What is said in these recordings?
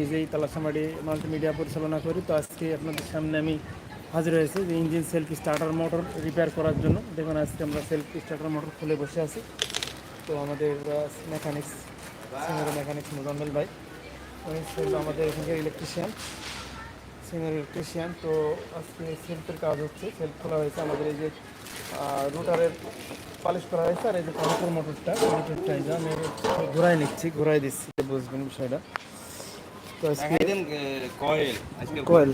নিজেই তালাশামারি মাল্টিমিডিয়া পরিচালনা করি। তো আজকে আপনাদের সামনে আমি হাজির হয়েছি যে engine self starter motor repair করার জন্য। দেখুন, আজকে আমরা সেলফ স্টার্টার মোটর খুলে বসে আছি। তো আমাদের মেকানিক্স সিনিয়র মেকানিক্স মোজাম্মেল ভাই। আমাদের এখানকার ইলেকট্রিশিয়ান সিনিয়র ইলেকট্রিশিয়ান তো আজকে সেলফের কাজ হচ্ছে। সেলফ খোলা হয়েছে আমাদের এই যে রুটারের পালিশ করা হয়েছে। আর এই যে পালিশের মোটরটা মোটরটা এই যে আমি ঘোরাই নিচ্ছি, ঘোরাই দিচ্ছি, বুঝবেন বিষয়টা। তো আজকে কয়েল আজকে Coil.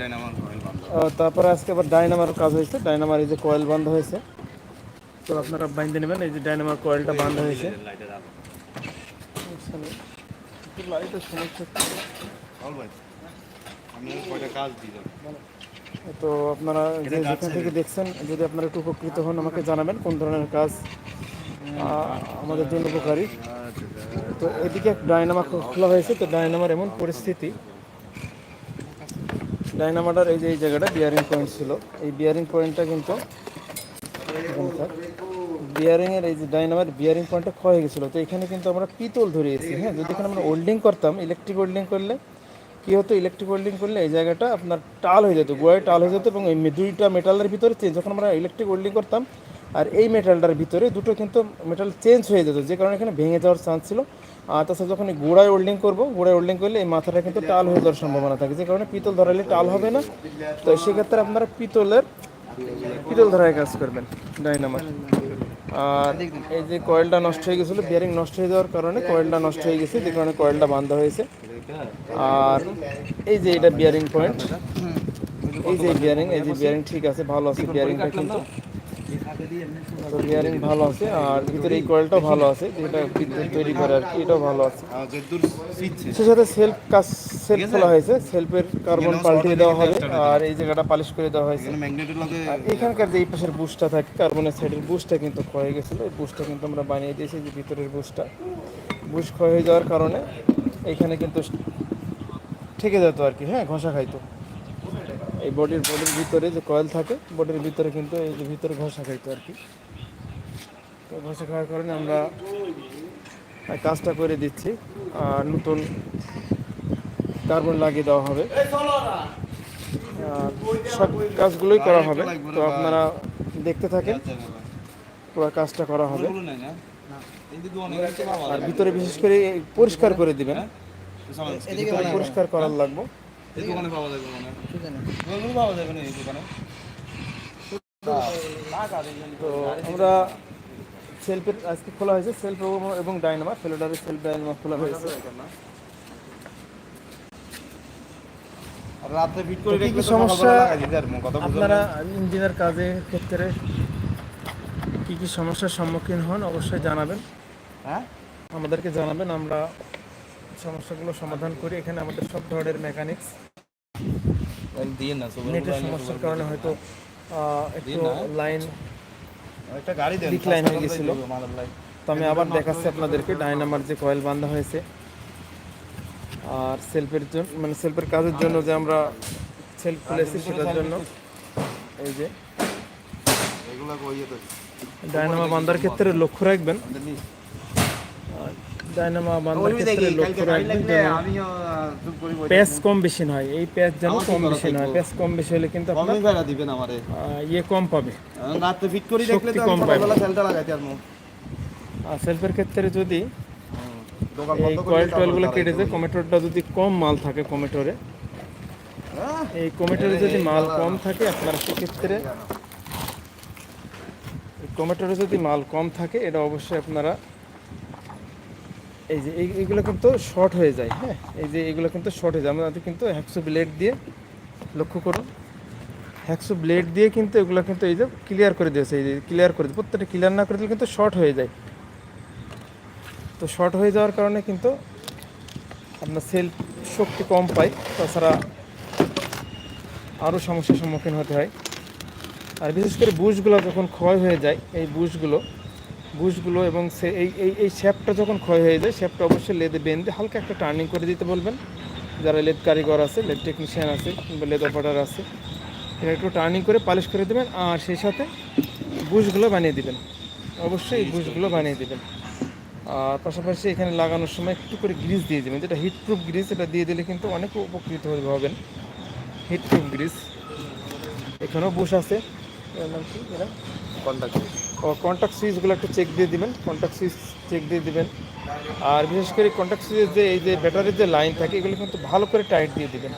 ডাইনামার কয়েল বন্ধ আহ, তারপরে আজকে আবার ডাইনামার কাজ হয়েছে। ডাইনামার এই যে কয়েল বন্ধ হয়েছে। তো আপনারা বাইন্দে নেবেন। এই যে ডাইনামার কয়েলটা বন্ধ হয়েছে। লাইটের আলো সমস্যা নেই। একটু লাইটের সমস্যা। হচ্ছে। বল ভাই আপনি কয়টা কাজ দিলেন তো আপনারা যে যেখান থেকে দেখছেন যদি আপনারা একটু উপকৃত হন আমাকে জানাবেন কোন ধরনের কাজ আহ, আমাদের জন্য উপকারী। তো এদিকে ডায়নামা খোলা হয়েছে, তো ডায়নামার এমন পরিস্থিতি। ডায়নামাটার এই যে এই জায়গাটা বিয়ারিং পয়েন্ট ছিল। এই বিয়ারিং পয়েন্টটা কিন্তু বিয়ারিং এর এই যে ডাইনামার বিয়ারিং পয়েন্টটা ক্ষয় হয়ে গেছিল। তো এখানে কিন্তু আমরা পিতল ধরিয়েছি হ্যাঁ? যদি এখানে আমরা ওল্ডিং করতাম ইলেকট্রিক ওল্ডিং করলে কি হতো? ইলেকট্রিক ওল্ডিং করলে এই জায়গাটা আপনার টাল হয়ে যেত গোড়ায় টাল হয়ে যেত এবং এই দুইটা মেটালের ভিতরে যখন আমরা ইলেকট্রিক ওল্ডিং করতাম আর এই মেটালটার ভিতরে দুটো কিন্তু মেটাল চেঞ্জ হয়ে যেত, যে কারণে এখানে ভেঙে যাওয়ার চান্স ছিল। আর তাছাড়া যখন গোড়ায় ওয়েল্ডিং করব, গোড়ায় ওল্ডিং করলে এই মাথাটা কিন্তু টাল হয়ে যাওয়ার সম্ভাবনা থাকে, যে কারণে পিতল ধরালে টাল হবে না। তো সেক্ষেত্রে আপনারা পিতলের, পিতল ধরায় কাজ করবেন ডাইনামার আর এই যে কয়েলটা নষ্ট হয়ে গেছিল বিয়ারিং নষ্ট হয়ে যাওয়ার কারণে কয়েলটা নষ্ট হয়ে গেছে, যে কারণে কয়েলটা বন্ধ হয়েছে। আর এই যে এটা বিয়ারিং পয়েন্ট এই যে বিয়ারিং এই যে বিয়ারিং ঠিক আছে, ভালো আছে বিয়ারিংটা কিন্তু। তো ভালো আছে, আর ভিতরে এই কয়েলটাও ভালো আছে, যেটা বিদ্যুৎ তৈরি করে আর কি, এটাও ভালো আছে। সে সাথে সেলফ কাজ সেলফ খোলা হয়েছে সেলফের কার্বন পাল্টিয়ে দেওয়া হবে, আর এই জায়গাটা পালিশ করে দেওয়া হয়েছে। এখানকার যে এই পাশের বুশটা থাকে কার্বনের সাইডের বুশটা কিন্তু ক্ষয় গেছিল, এই বুশটা কিন্তু আমরা বানিয়ে দিয়েছি যে ভিতরের বুশটা বুশ ক্ষয় হয়ে যাওয়ার কারণে এখানে কিন্তু ঠেকে যেত আর কি হ্যাঁ ঘষা খাইতো। এই বডির বডির ভিতরে যে কয়েল থাকে বডির ভিতরে কিন্তু এই যে ভিতরে ঘষা খাইতো আর কি। তো ঘষা খাওয়ার কারণে আমরা কাজটা করে দিচ্ছি। আর নতুন কার্বন লাগিয়ে দেওয়া হবে। সব কাজগুলোই করা হবে। তো আপনারা দেখতে থাকেন পুরো কাজটা করা হবে। আর ভিতরে বিশেষ করে পরিষ্কার করে দিবেন। পরিষ্কার করার লাগবে। এই দোকানে পাওয়া যাবে মানে বলুন পাওয়া যাবে না এই দোকানে? তো আমরা সেলফের আজকে খোলা হয়েছে সেলফ এবং ডাইনামা ফেলোডারের সেলফ ডাইনামা খোলা হয়েছে। রাতে ফিট করে কি সমস্যা? আপনারা ইঞ্জিনিয়ার ক্ষেত্রে কি কি সমস্যার সম্মুখীন হন অবশ্যই জানাবেন। হ্যাঁ? আমাদেরকে জানাবেন আমরা সমস্যাগুলো সমাধান করি। এখানে আমাদের সব ধরনের মেকানিক্স দিয়ে না নেটের সমস্যার কারণে হয়তো একটু লাইন একটা গাড়ি দেন হয়ে গেছিল। তো আমি আবার দেখাচ্ছি আপনাদেরকে ডাইনামার যে কয়েল বাঁধা হয়েছে। আর সেলফের জন্য মানে সেলফের কাজের জন্য যে আমরা সেলফ খুলেছি সেটার জন্য। এই যে। ডায়নামা বান্ধার ক্ষেত্রে লক্ষ্য রাখবেন। ডায়নামা বান্ধার ক্ষেত্রে লক্ষ্য রাখবেন প্যাচ কম বেশি নয় এই প্যাচ যেন কম বেশি নয় প্যাচ কম বেশি হলে কিন্তু আপনার ভাড়া দিবেন আমারে। ইয়ে কম পাবে। রাতে ফিট করি দেখলে শক্তি তো কম আমি সকালবেলা সেলটা লাগাইতে পারব। আর সেলফের ক্ষেত্রে যদি এই কয়েল টয়েলগুলো কেটে যায়। কমেটোরটা যদি কম মাল থাকে কমেটোরে? এই কমেটোরে যদি মাল কম থাকে আপনার সেক্ষেত্রে কমেটোরে যদি মাল কম থাকে এটা অবশ্যই আপনারা এই যে এই- এইগুলো কিন্তু শর্ট হয়ে যায় হ্যাঁ? এই যে এগুলো কিন্তু শর্ট হয়ে যায়। আমাদের কিন্তু হ্যাকসো ব্লেড দিয়ে, লক্ষ্য করুন। হ্যাকসো ব্লেড দিয়ে কিন্তু এগুলো কিন্তু এই যে ক্লিয়ার করে দিয়েছে, এই যে ক্লিয়ার করে দিয়ে প্রত্যেকটা ক্লিয়ার না করে দিলে কিন্তু শর্ট হয়ে যায়। তো শর্ট হয়ে যাওয়ার কারণে কিন্তু আপনার সেল শক্তি কম পায়। তাছাড়া আরও সমস্যার সম্মুখীন হতে হয়। আর বিশেষ করে বুশগুলো যখন ক্ষয় হয়ে যায়, এই বুশগুলো বুশগুলো এবং সে এই এই এই শেপটা যখন ক্ষয় হয়ে যায় শেপটা অবশ্যই লেদে বেঁধে হালকা একটা টার্নিং করে দিতে বলবেন। যারা লেদ কারিগর আছে, লেদ টেকনিশিয়ান আছে কিংবা লেদ অপারেটার আছে এটা একটু টার্নিং করে পালিশ করে দেবেন আর সেই সাথে বুশগুলো বানিয়ে দিবেন। অবশ্যই এই বুশগুলো বানিয়ে দিবেন। আর পাশাপাশি এখানে লাগানোর সময় একটু করে গ্রিস দিয়ে দেবেন। যেটা হিটপ্রুফ গ্রিস এটা দিয়ে দিলে কিন্তু অনেক উপকৃত হবেন। হিটপ্রুফ গ্রিস এখানেও বুশ আছে। কন্টাক্ট কন্ট্যাক্ট সুইচগুলো একটু চেক দিয়ে দিবেন কন্ট্যাক্ট সুইচ চেক দিয়ে দিবেন। আর বিশেষ করে কন্ট্যাক্ট সুইচের যে, এই যে ব্যাটারির যে লাইন থাকে, এগুলো কিন্তু ভালো করে টাইট দিয়ে দিবেন।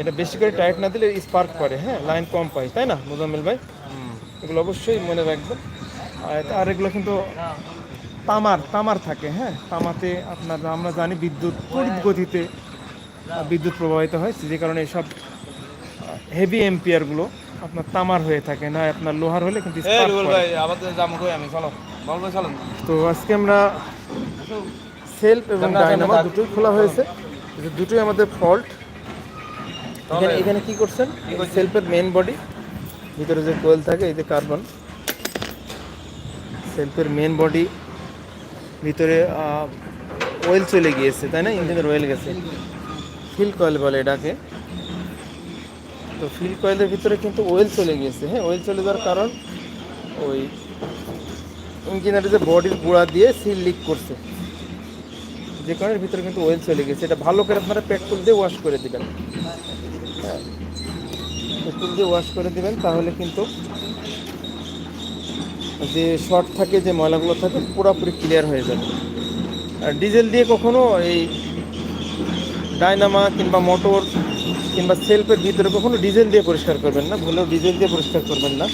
এটা বেশি করে টাইট না দিলে স্পার্ক করে হ্যাঁ? লাইন কম পাই তাই না, মোজাম্মেল ভাই? এগুলো অবশ্যই মনে রাখবেন। আর এগুলো কিন্তু তামার তামার থাকে হ্যাঁ? তামাতে আপনার আমরা জানি বিদ্যুৎ গতিতে বিদ্যুৎ প্রবাহিত হয়, যে কারণে এসব হেভি এম্পিয়ারগুলো আপনার তামার হয়ে থাকে না আপনার লোহার হলে কিন্তু এ spark ভাই আবার যাম কই আমি চলো বল ভাই চলেন। তো আজকে আমরা সেলফ এবং ডায়নামা দুটোই খোলা হয়েছে। দুটোই আমাদের ফল্ট। এখানে এখানে কি করছেন? সেলফের মেন বডি ভিতরে যে কোয়েল থাকে এই যে কার্বন সেলফের মেন বডি ভিতরে অয়েল চলে গিয়েছে তাই না? ইঞ্জিনের অয়েল গেছে। ফিল কয়েল বলে এটাকে। তো ফিল কয়েলের ভিতরে কিন্তু ওয়েল চলে গিয়েছে। হ্যাঁ ওয়েল চলে যাওয়ার কারণ ওই ইঞ্জিনের যে বডির গোড়া দিয়ে সিল লিক করছে। যে কারণের ভিতরে কিন্তু ওয়েল চলে গেছে এটা ভালো করে আপনারা পেট্রোল দিয়ে ওয়াশ করে দেবেন। হ্যাঁ পেট্রোল দিয়ে ওয়াশ করে দেবেন, তাহলে কিন্তু যে শর্ট থাকে, যে ময়লাগুলো থাকে, পুরোপুরি ক্লিয়ার হয়ে যাবে। আর ডিজেল দিয়ে কখনো এই ডায়নামা কিংবা মোটর কিংবা সেলফের ভিতরে কখনো ডিজেল দিয়ে পরিষ্কার করবেন না, ভুলেও ডিজেল দিয়ে পরিষ্কার করবেন না।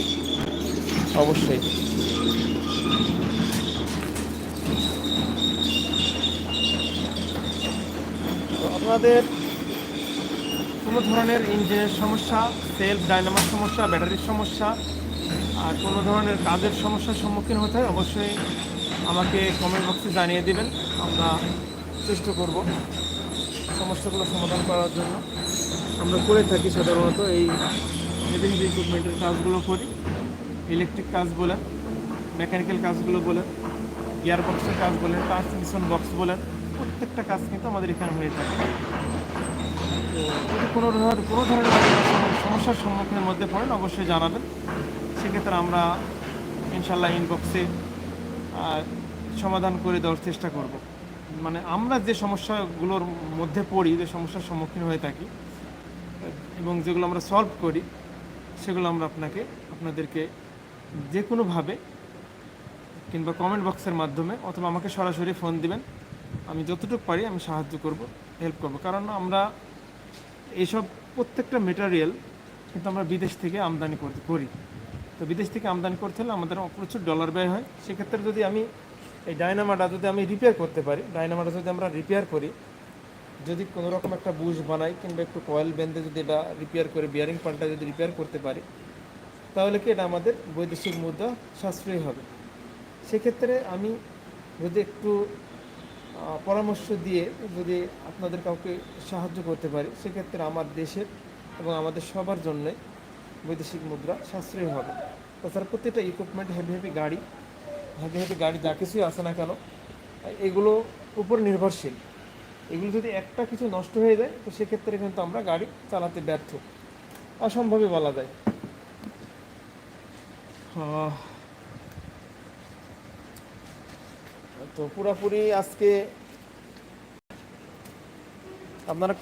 অবশ্যই। আপনাদের কোনো ধরনের ইঞ্জিনের সমস্যা, সেলফ ডায়নামার সমস্যা, ব্যাটারির সমস্যা, আর কোনো ধরনের কাজের সমস্যার সম্মুখীন হতে হয়, অবশ্যই আমাকে কমেন্ট বক্সে জানিয়ে দেবেন। আমরা চেষ্টা করব সমস্যাগুলো সমাধান করার জন্য। আমরা করে থাকি সাধারণত এই হেভি ইকুইপমেন্টের কাজগুলো করি ইলেকট্রিক কাজ বলেন মেকানিক্যাল কাজগুলো বলেন গিয়ার বক্সের কাজ বলেন ট্রান্সমিশন বক্স বলেন, প্রত্যেকটা কাজ কিন্তু আমাদের এখানে হয়ে থাকে। যদি কোনো ধরনের কোনো ধরনের সমস্যার সম্মুখীনের মধ্যে পড়েন, অবশ্যই জানাবেন। সেক্ষেত্রে আমরা ইনশাল্লাহ ইনবক্সে সমাধান করে দেওয়ার চেষ্টা করব। মানে আমরা যে সমস্যাগুলোর মধ্যে পড়ি, যে সমস্যার সম্মুখীন হয়ে থাকি এবং যেগুলো আমরা সলভ করি, সেগুলো আমরা আপনাকে, আপনাদেরকে যে কোনোভাবে কিংবা কমেন্ট বক্সের মাধ্যমে অথবা আমাকে সরাসরি ফোন দিবেন। আমি যতটুকু পারি আমি সাহায্য করব হেল্প করব। কারণ আমরা এইসব প্রত্যেকটা মেটেরিয়াল কিন্তু আমরা বিদেশ থেকে আমদানি করতে করি। তো বিদেশ থেকে আমদানি করতে হলে আমাদের প্রচুর ডলার ব্যয় হয়। সেক্ষেত্রে যদি আমি এই ডায়নামাটা যদি আমি রিপেয়ার করতে পারি ডায়নামাটা যদি আমরা রিপেয়ার করি যদি কোনো রকম একটা বুশ বানাই কিংবা একটু কয়েল বেঁধে যদি এটা রিপেয়ার করে বিয়ারিং পাল্টা যদি রিপেয়ার করতে পারি, তাহলে কি এটা আমাদের বৈদেশিক মুদ্রা সাশ্রয়ী হবে। সেক্ষেত্রে আমি যদি একটু পরামর্শ দিয়ে যদি আপনাদের কাউকে সাহায্য করতে পারি, সেক্ষেত্রে আমার দেশের এবং আমাদের সবার জন্যে বৈদেশিক মুদ্রা সাশ্রয়ী হবে। তাছাড়া প্রত্যেকটা ইকুইপমেন্ট হেভি হেভি গাড়ি হেভি হেভি গাড়ি যা কিছুই আসে না কেন, এগুলো উপর নির্ভরশীল। এগুলো যদি একটা কিছু নষ্ট হয়ে যায়, তো সেক্ষেত্রে কিন্তু আমরা গাড়ি চালাতে ব্যর্থ। অসম্ভবই বলা যায়। তো পুরোপুরি আজকে আপনারা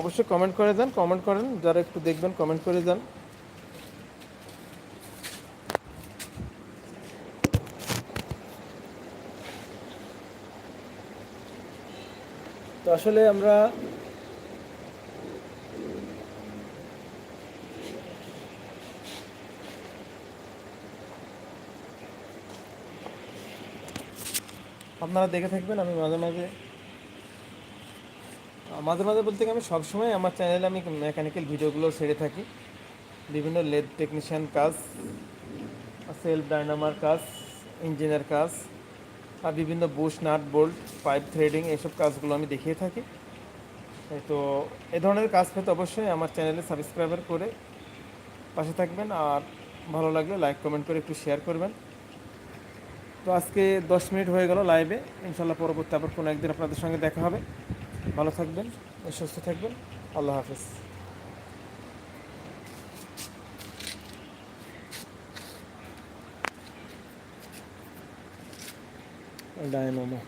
অবশ্যই কমেন্ট করে যান কমেন্ট করেন, যারা একটু দেখবেন কমেন্ট করে যান। আসলে আমরা আপনারা দেখে থাকবেন, আমি মাঝে মাঝে মাঝে মাঝে বলতে আমি সবসময় আমার চ্যানেলে আমি মেকানিক্যাল ভিডিওগুলো ছেড়ে থাকি। বিভিন্ন লেদ টেকনিশিয়ান কাজ সেলফ ডায়নামার কাজ ইঞ্জিনের কাজ। আর বিভিন্ন bush, nut, bolt, pipe threading এইসব কাজগুলো আমি দেখিয়ে থাকি। তো, এ ধরনের কাজ পেতে অবশ্যই আমার চ্যানেলে সাবস্ক্রাইবার করে পাশে থাকবেন আর ভালো লাগলে লাইক, কমেন্ট করে একটু শেয়ার করবেন। তো আজকে দশ মিনিট হয়ে গেল লাইভে, ইনশাল্লাহ পরবর্তী আবার কোনো একদিন আপনাদের সঙ্গে দেখা হবে। ভালো থাকবেন, সুস্থ থাকবেন, আল্লাহ হাফেজ। ডায়নামো